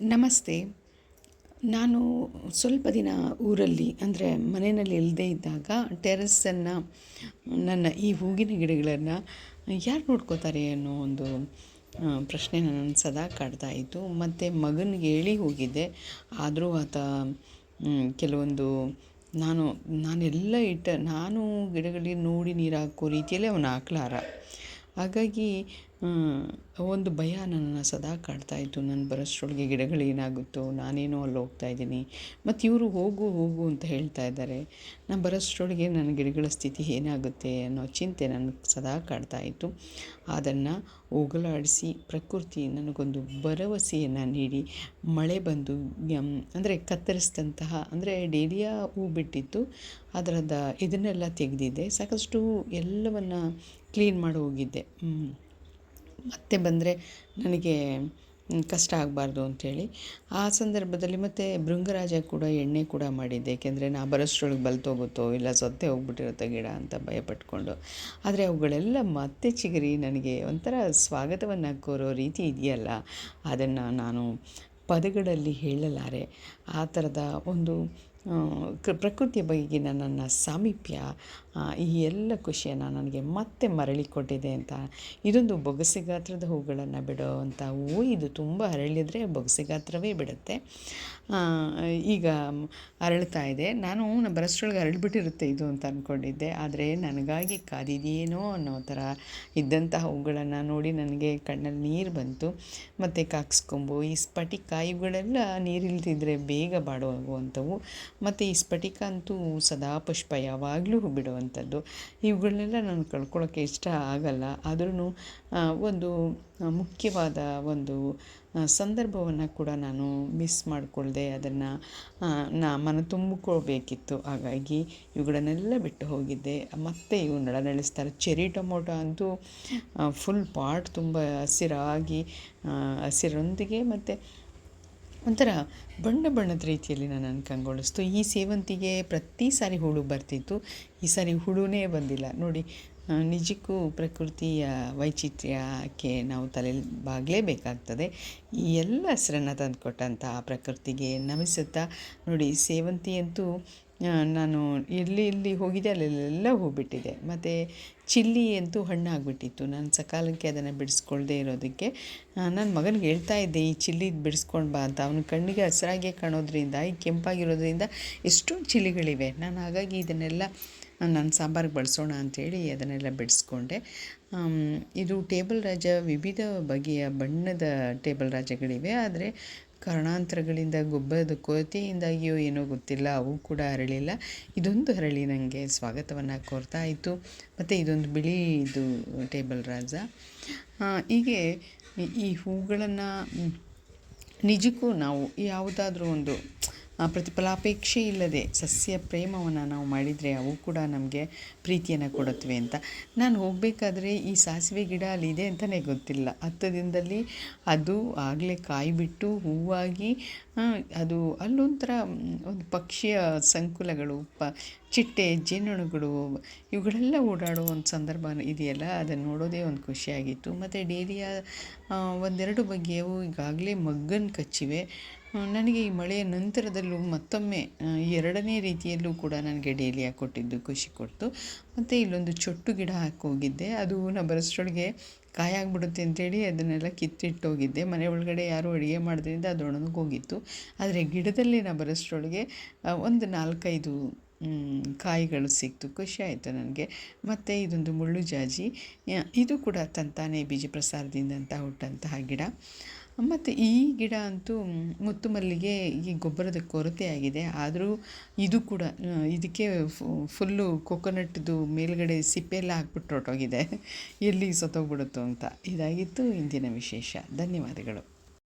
ನಮಸ್ತೆ. ನಾನು ಸ್ವಲ್ಪ ದಿನ ಊರಲ್ಲಿ, ಅಂದರೆ ಮನೆಯಲ್ಲಿ ಇಲ್ಲದೇ ಇದ್ದಾಗ ಟೆರೆಸನ್ನು ನನ್ನ ಈ ಹೂವಿನ ಗಿಡಗಳನ್ನು ಯಾರು ನೋಡ್ಕೋತಾರೆ ಅನ್ನೋ ಒಂದು ಪ್ರಶ್ನೆ ನನ್ನನ್ನು ಸದಾ ಕಾಡ್ತಾ ಇತ್ತು. ಮತ್ತು ಮಗನಿಗೆ ಹೇಳಿ ಹೋಗಿದ್ದೆ. ಆದರೂ ಆತ ಕೆಲವೊಂದು, ನಾನು, ನಾನೆಲ್ಲ ಇಟ್ಟ, ನಾನು ಗಿಡಗಳಿಗೆ ನೋಡಿ ನೀರು ಹಾಕೋ ರೀತಿಯಲ್ಲಿ ಅವನು ಹಾಕ್ಲಾರ ಹಾಗಾಗಿ ಒಂದು ಭಯ ನನ್ನನ್ನು ಸದಾ ಕಾಡ್ತಾಯಿತ್ತು ನಾನು ಬರೋಷ್ಟ್ರೊಳಗೆ ಗಿಡಗಳು ಏನಾಗುತ್ತೋ, ನಾನೇನೋ ಅಲ್ಲಿ ಹೋಗ್ತಾ ಇದ್ದೀನಿ. ಮತ್ತು ಇವರು ಹೋಗು ಹೋಗು ಅಂತ ಹೇಳ್ತಾ ಇದ್ದಾರೆ. ನಾನು ಬರೋಷ್ಟ್ರೊಳಗೆ ನನ್ನ ಗಿಡಗಳ ಸ್ಥಿತಿ ಏನಾಗುತ್ತೆ ಅನ್ನೋ ಚಿಂತೆ ನನಗೆ ಸದಾ ಕಾಡ್ತಾ ಇತ್ತು. ಅದನ್ನು ಹೋಗಲಾಡಿಸಿ ಪ್ರಕೃತಿ ನನಗೊಂದು ಭರವಸೆಯನ್ನು ನೀಡಿ, ಮಳೆ ಬಂದು ಅಂದರೆ ಕತ್ತರಿಸಿದಂತಹ, ಅಂದರೆ ಡೇಲಿಯಾ ಹೂ ಬಿಟ್ಟಿತ್ತು. ಅದರದ ಇದನ್ನೆಲ್ಲ ತೆಗೆದಿದ್ದೆ. ಸಾಕಷ್ಟು ಎಲ್ಲವನ್ನು ಕ್ಲೀನ್ ಮಾಡಿ ಹೋಗಿದ್ದೆ. ಮತ್ತೆ ಬಂದರೆ ನನಗೆ ಕಷ್ಟ ಆಗಬಾರ್ದು ಅಂಥೇಳಿ ಆ ಸಂದರ್ಭದಲ್ಲಿ ಮತ್ತು ಭೃಂಗರಾಜ ಕೂಡ ಎಣ್ಣೆ ಕೂಡ ಮಾಡಿದ್ದೆ. ಏಕೆಂದರೆ ನಾ ಬರೋಷ್ಟ್ರೊಳಗೆ ಬಲ್ತೋಗುತ್ತೋ ಇಲ್ಲ ಸೊತ್ತೆ ಹೋಗ್ಬಿಟ್ಟಿರುತ್ತೆ ಗಿಡ ಅಂತ ಭಯಪಟ್ಕೊಂಡು. ಆದರೆ ಅವುಗಳೆಲ್ಲ ಮತ್ತೆ ಚಿಗುರಿ ನನಗೆ ಒಂಥರ ಸ್ವಾಗತವನ್ನು ಕೋರೋ ರೀತಿ ಇದೆಯಲ್ಲ, ಅದನ್ನು ನಾನು ಪದಗಳಲ್ಲಿ ಹೇಳಲಾರೆ. ಆ ಥರದ ಒಂದು ಪ್ರಕೃತಿಯ ಬಗೆಗಿನ ನನ್ನ ಸಾಮೀಪ್ಯ ಈ ಎಲ್ಲ ಖುಷಿಯನ್ನು ನನಗೆ ಮತ್ತೆ ಮರಳಿ ಕೊಟ್ಟಿದೆ ಅಂತ. ಇದೊಂದು ಬೊಗಸೆ ಗಾತ್ರದ ಹೂಗಳನ್ನು ಬಿಡುವಂಥ ಹೂವು. ಇದು ತುಂಬ ಅರಳಿದರೆ ಬೊಗಸೆ ಗಾತ್ರವೇ ಬಿಡುತ್ತೆ. ಈಗ ಅರಳ್ತಾ ಇದೆ. ನಾನು ಬರೋಷ್ಟ್ರೊಳಗೆ ಅರಳಿಬಿಟ್ಟಿರುತ್ತೆ ಇದು ಅಂತ ಅಂದ್ಕೊಂಡಿದ್ದೆ ಆದರೆ ನನಗಾಗಿ ಕಾದಿದೆಯೇನೋ ಅನ್ನೋ ಥರ ಇದ್ದಂತಹ ಹೂಗಳನ್ನು ನೋಡಿ ನನಗೆ ಕಣ್ಣಲ್ಲಿ ನೀರು ಬಂತು. ಮತ್ತು ಕಾಕ್ಸ್ಕೊಂಬು, ಈ ಸ್ಫಟಿಕ ಇವುಗಳೆಲ್ಲ ನೀರಿಲ್ದಿದ್ರೆ ಬೇಗ ಬಾಡುವಂಥವು ಮತ್ತು ಈ ಸ್ಫಟಿಕ ಅಂತೂ ಸದಾ ಪುಷ್ಪ ಯಾವಾಗಲೂ ಬಿಡುವಂಥದ್ದು. ಇವುಗಳನ್ನೆಲ್ಲ ನಾನು ಕಳ್ಕೊಳ್ಳೋಕ್ಕೆ ಇಷ್ಟ ಆಗಲ್ಲ. ಆದ್ರೂ ಒಂದು ಮುಖ್ಯವಾದ ಒಂದು ಸಂದರ್ಭವನ್ನು ಕೂಡ ನಾನು ಮಿಸ್ ಮಾಡಿಕೊಳ್ದೆ ಅದನ್ನು ನಾ ಮನ ತುಂಬಿಕೊಳ್ಬೇಕಿತ್ತು. ಹಾಗಾಗಿ ಇವುಗಳನ್ನೆಲ್ಲ ಬಿಟ್ಟು ಹೋಗಿದ್ದೆ. ಮತ್ತು ಇವು ನಳನಳಿಸ್ತಾರೆ. ಚೆರಿ ಟೊಮೊಟೊ ಅಂತೂ ಫುಲ್ ಪಾಟ್ ತುಂಬ ಹಸಿರಾಗಿ ಹಸಿರೊಂದಿಗೆ ಮತ್ತು ಒಂಥರ ಬಣ್ಣ ಬಣ್ಣದ ರೀತಿಯಲ್ಲಿ ನಾನು ಕಂಗೊಳಿಸ್ತು. ಈ ಸೇವಂತಿಗೆ ಪ್ರತಿ ಸಾರಿ ಹುಳು ಬರ್ತಿತ್ತು. ಈ ಸಾರಿ ಹುಳುನೇ ಬಂದಿಲ್ಲ. ನೋಡಿ ನಿಜಕ್ಕೂ ಪ್ರಕೃತಿಯ ವೈಚಿತ್ರ್ಯಕ್ಕೆ ನಾವು ತಲೆ ಬಾಗಲೇಬೇಕಾಗ್ತದೆ. ಈ ಎಲ್ಲ ಹೆಸರನ್ನು ತಂದುಕೊಟ್ಟಂತಹ ಪ್ರಕೃತಿಗೆ ನಮಿಸುತ್ತಾ ನೋಡಿ ಸೇವಂತಿ ಅಂತೂ ನಾನು ಎಲ್ಲಿ ಎಲ್ಲಿ ಹೋಗಿದ್ದೆ, ಅಲ್ಲೆಲ್ಲ ಹೋಗಿಬಿಟ್ಟಿದೆ. ಬಿಟ್ಟಿದೆ ಮತ್ತು ಚಿಲ್ಲಿ ಅಂತೂ ಹಣ್ಣಾಗ್ಬಿಟ್ಟಿತ್ತು. ನಾನು ಸಕಾಲಕ್ಕೆ ಅದನ್ನು ಬಿಡಿಸ್ಕೊಳ್ಳದೇ ಇರೋದಕ್ಕೆ. ನನ್ನ ಮಗನಿಗೆ ಹೇಳ್ತಾ ಇದ್ದೆ, ಈ ಚಿಲ್ಲಿ ಬಿಡಿಸ್ಕೊಂಡು ಬಾ ಅಂತ. ಅವನ ಕಣ್ಣಿಗೆ ಹಸಿರಾಗೆ ಕಾಣೋದ್ರಿಂದ, ಈ ಕೆಂಪಾಗಿರೋದ್ರಿಂದ ಎಷ್ಟೊಂದು ಚಿಲ್ಲಿಗಳಿವೆ. ನಾನು ಹಾಗಾಗಿ ಇದನ್ನೆಲ್ಲ, ನಾನು ಸಾಂಬಾರಿಗೆ ಬಳಸೋಣ ಅಂಥೇಳಿ ಅದನ್ನೆಲ್ಲ ಬಿಡಿಸ್ಕೊಂಡೆ. ಇದು ಟೇಬಲ್ ರಾಜ ವಿವಿಧ ಬಗೆಯ ಬಣ್ಣದ ಟೇಬಲ್ ರಾಜಗಳಿವೆ. ಆದರೆ ಕಾರಣಾಂತರಗಳಿಂದ ಗೊಬ್ಬರದ ಕೊರತೆಯಿಂದಾಗಿಯೋ ಏನೋ ಗೊತ್ತಿಲ್ಲ, ಅವು ಕೂಡ ಅರಳಿಲ್ಲ. ಇದೊಂದು ಅರಳಿ ನನಗೆ ಸ್ವಾಗತವನ್ನು ಕೋರ್ತಾ ಇತ್ತು. ಮತ್ತು ಇದೊಂದು ಬಿಳಿ ಇದು ಟೇಬಲ್ ರಾಜ. ಹೀಗೆ ಈ ಹೂಗಳನ್ನು ನಿಜಕ್ಕೂ ನಾವು ಯಾವುದಾದ್ರೂ ಒಂದು ಪ್ರತಿಫಲಾಪೇಕ್ಷೆ ಇಲ್ಲದೆ ಸಸ್ಯ ಪ್ರೇಮವನ್ನು ನಾವು ಮಾಡಿದರೆ ಅವು ಕೂಡ ನಮಗೆ ಪ್ರೀತಿಯನ್ನು ಕೊಡುತ್ತವೆ ಅಂತ. ನಾನು ಹೋಗಬೇಕಾದ್ರೆ ಈ ಸಾಸಿವೆ ಗಿಡ ಅಲ್ಲಿ ಇದೆ ಅಂತಲೇ ಗೊತ್ತಿಲ್ಲ. ಹತ್ತು ದಿನದಲ್ಲಿ ಅದು ಆಗಲೇ ಕಾಯಿ ಬಿಟ್ಟು ಹೂವಾಗಿ ಅದು ಅಲ್ಲೊಂಥರ ಒಂದು ಪಕ್ಷಿಯ ಸಂಕುಲಗಳು, ಪ, ಚಿಟ್ಟೆ ಜೇನುಣುಗಳು ಇವುಗಳೆಲ್ಲ ಓಡಾಡೋ ಒಂದು ಸಂದರ್ಭ ಇದೆಯಲ್ಲ. ಅದನ್ನು ನೋಡೋದೇ ಒಂದು ಖುಷಿಯಾಗಿತ್ತು. ಮತ್ತು ಡೇರಿಯ ಒಂದೆರಡು ಬಗೆಯವು ಈಗಾಗಲೇ ಮಗ್ಗನ್ನು ಕಚ್ಚಿವೆ. ನನಗೆ ಈ ಮಳೆಯ ನಂತರದಲ್ಲೂ ಮತ್ತೊಮ್ಮೆ ಎರಡನೇ ರೀತಿಯಲ್ಲೂ ಕೂಡ ನನಗೆ ಡೇಲಿಯಾ ಕೊಟ್ಟಿದ್ದು ಖುಷಿ ಕೊಡ್ತು. ಮತ್ತು ಇಲ್ಲೊಂದು ಚೊಟ್ಟು ಗಿಡ ಹಾಕೋಗಿದ್ದೆ ಅದು ನಾ ಬರೋಷ್ಟ್ರೊಳಗೆ ಕಾಯಾಗ್ಬಿಡುತ್ತೆ ಅಂತೇಳಿ ಅದನ್ನೆಲ್ಲ ಕಿತ್ತಿಟ್ಟೋಗಿದ್ದೆ ಮನೆ ಒಳಗಡೆ ಯಾರೂ ಅಡುಗೆ ಮಾಡಿದ್ರಿಂದ ಅದು ಒಣಗೋಗಿತ್ತು ಆದರೆ ಗಿಡದಲ್ಲಿ ನಾ ಬರೋಷ್ಟ್ರೊಳಗೆ ಒಂದು ನಾಲ್ಕೈದು ಕಾಯಿಗಳು ಸಿಕ್ತು. ಖುಷಿ ಆಯಿತು ನನಗೆ. ಮತ್ತು ಇದೊಂದು ಮುಳ್ಳು ಜಾಜಿ. ಇದು ಕೂಡ ತಂತಾನೆ ಬೀಜ ಪ್ರಸಾರದಿಂದ ಹುಟ್ಟಂತಹ ಗಿಡ. ಮತ್ತು ಈ ಗಿಡ ಅಂತೂ ಮುತ್ತು ಮಲ್ಲಿಗೆ ಈ ಗೊಬ್ಬರದ ಕೊರತೆ ಆಗಿದೆ. ಆದರೂ ಇದು ಕೂಡ, ಇದಕ್ಕೆ ಫುಲ್ಲು ಕೊಕೊನಟ್ದು ಮೇಲುಗಡೆ ಸಿಪ್ಪೆ ಎಲ್ಲ ಹಾಕ್ಬಿಟ್ಟು ಹೊರ್ಟೋಗಿದೆ. ಎಲ್ಲಿ ಸತ್ತೋಗ್ಬಿಡುತ್ತೋ ಅಂತ. ಇದಾಗಿತ್ತು ಇಂದಿನ ವಿಶೇಷ. ಧನ್ಯವಾದಗಳು.